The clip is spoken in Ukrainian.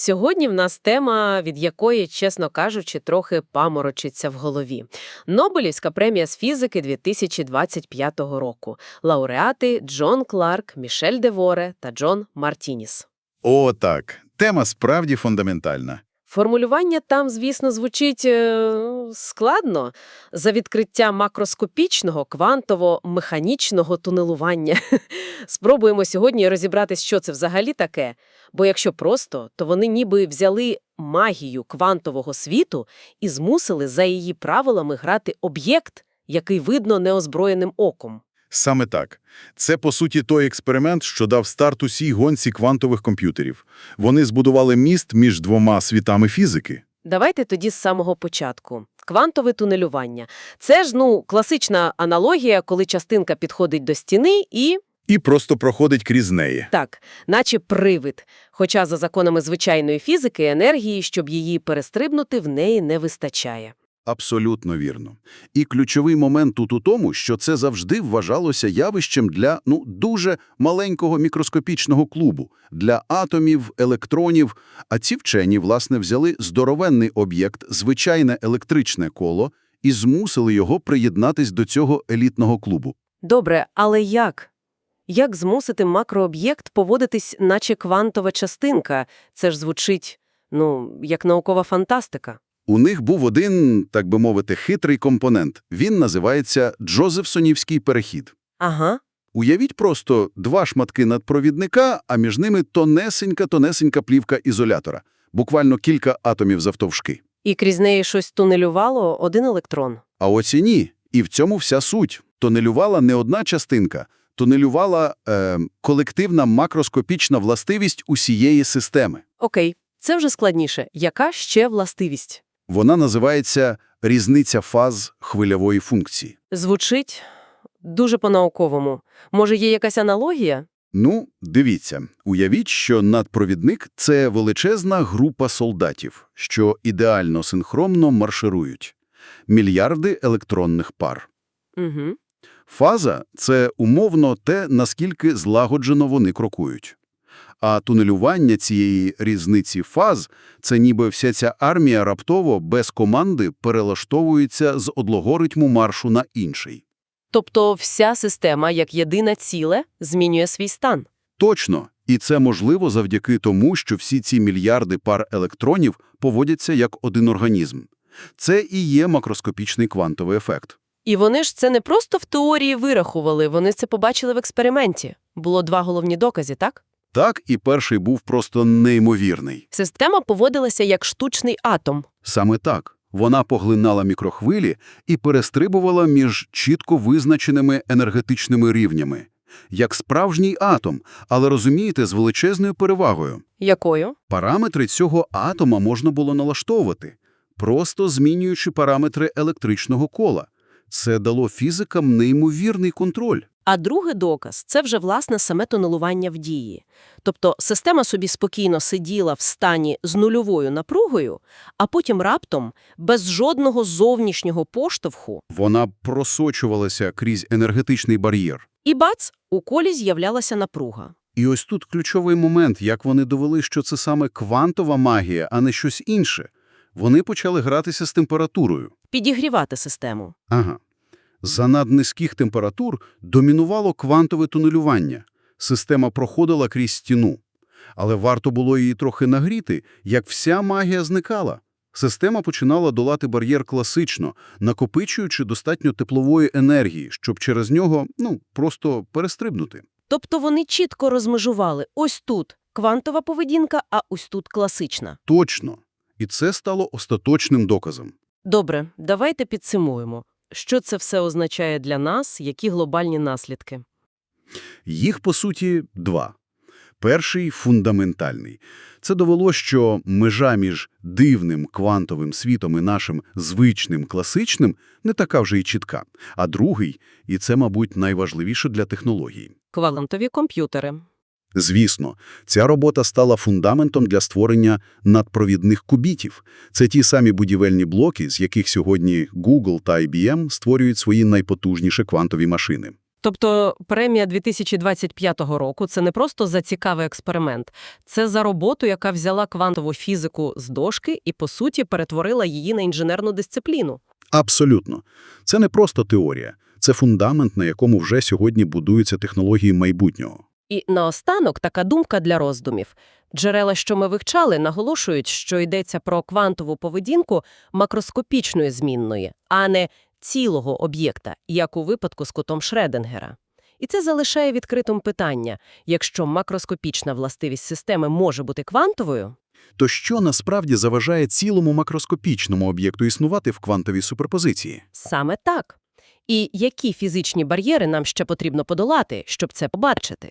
Сьогодні в нас тема, від якої, чесно кажучи, трохи паморочиться в голові. Нобелівська премія з фізики 2025 року. Лауреати Джон Кларк, Мішель Деворе та Джон Мартініс. О, так. Тема справді фундаментальна. Формулювання там, звісно, звучить е, складно. За відкриття макроскопічного квантово-механічного тунелування. Спробуємо сьогодні розібратись, що це взагалі таке. Бо якщо просто, то вони ніби взяли магію квантового світу і змусили за її правилами грати об'єкт, який видно неозброєним оком. Саме так. Це, по суті, той експеримент, що дав старт усій гонці квантових комп'ютерів. Вони збудували міст між двома світами фізики. Давайте тоді з самого початку. Квантове тунелювання. Це ж, ну, класична аналогія, коли частинка підходить до стіни і, І просто проходить крізь неї. так, наче привид. Хоча за законами звичайної фізики енергії, щоб її перестрибнути, в неї не вистачає. Абсолютно вірно. І ключовий момент тут у тому, що це завжди вважалося явищем для ну дуже маленького мікроскопічного клубу, для атомів, електронів. А ці вчені, власне, взяли здоровенний об'єкт, звичайне електричне коло, і змусили його приєднатись до цього елітного клубу. Добре, але як? Як змусити макрооб'єкт поводитись, наче квантова частинка? Це ж звучить, ну, як наукова фантастика. У них був один, так би мовити, хитрий компонент. Він називається Джозефсонівський перехід. Ага. Уявіть просто два шматки надпровідника, а між ними тонесенька-тонесенька плівка ізолятора. Буквально кілька атомів завтовшки. І крізь неї щось тунелювало один електрон. А ось і ні. І в цьому вся суть. Тонелювала не одна частинка. Тонелювала е, колективна макроскопічна властивість усієї системи. Окей, це вже складніше. Яка ще властивість? Вона називається різниця фаз хвильової функції. Звучить дуже по-науковому. Може, є якась аналогія? Ну, дивіться, уявіть, що надпровідник – це величезна група солдатів, що ідеально синхронно марширують. Мільярди електронних пар. Угу. Фаза – це умовно те, наскільки злагоджено вони крокують. А тунелювання цієї різниці фаз – це ніби вся ця армія раптово, без команди, перелаштовується з одного ритму маршу на інший. Тобто вся система, як єдине ціле, змінює свій стан. Точно. І це можливо завдяки тому, що всі ці мільярди пар електронів поводяться як один організм. Це і є макроскопічний квантовий ефект. І вони ж це не просто в теорії вирахували, вони це побачили в експерименті. Було два головні докази, так? Так, і перший був просто неймовірний. Система поводилася як штучний атом. Саме так. Вона поглинала мікрохвилі і перестрибувала між чітко визначеними енергетичними рівнями. Як справжній атом, але розумієте, з величезною перевагою. Якою? Параметри цього атома можна було налаштовувати, просто змінюючи параметри електричного кола. Це дало фізикам неймовірний контроль. А другий доказ – це вже, власне, саме тонелування в дії. Тобто система собі спокійно сиділа в стані з нульовою напругою, а потім раптом, без жодного зовнішнього поштовху, Вона просочувалася крізь енергетичний бар'єр. і бац, у колі з'являлася напруга. І ось тут ключовий момент, як вони довели, що це саме квантова магія, а не щось інше. Вони почали гратися з температурою. Підігрівати систему. Ага. За наднизьких температур домінувало квантове тунелювання. Система проходила крізь стіну. Але варто було її трохи нагріти, як вся магія зникала. Система починала долати бар'єр класично, накопичуючи достатньо теплової енергії, щоб через нього, ну, просто перестрибнути. Тобто вони чітко розмежували ось тут квантова поведінка, а ось тут класична. Точно. І це стало остаточним доказом. Добре, давайте підсумуємо. Що це все означає для нас, які глобальні наслідки? Їх, по суті, два. Перший – фундаментальний. Це довело, що межа між дивним квантовим світом і нашим звичним класичним не така вже й чітка. А другий, і це, мабуть, найважливіше для технологій. Квантові комп'ютери. Звісно, ця робота стала фундаментом для створення надпровідних кубітів. Це ті самі будівельні блоки, з яких сьогодні Google та IBM створюють свої найпотужніші квантові машини. Тобто премія 2025 року – це не просто за цікавий експеримент. Це за роботу, яка взяла квантову фізику з дошки і, по суті, перетворила її на інженерну дисципліну. Абсолютно. Це не просто теорія. Це фундамент, на якому вже сьогодні будуються технології майбутнього. І наостанок така думка для роздумів. Джерела, що ми вивчали, наголошують, що йдеться про квантову поведінку макроскопічної змінної, а не цілого об'єкта, як у випадку з кутом Шредингера. І це залишає відкритим питання. Якщо макроскопічна властивість системи може бути квантовою, То що насправді заважає цілому макроскопічному об'єкту існувати в квантовій суперпозиції? саме так. І які фізичні бар'єри нам ще потрібно подолати, щоб це побачити?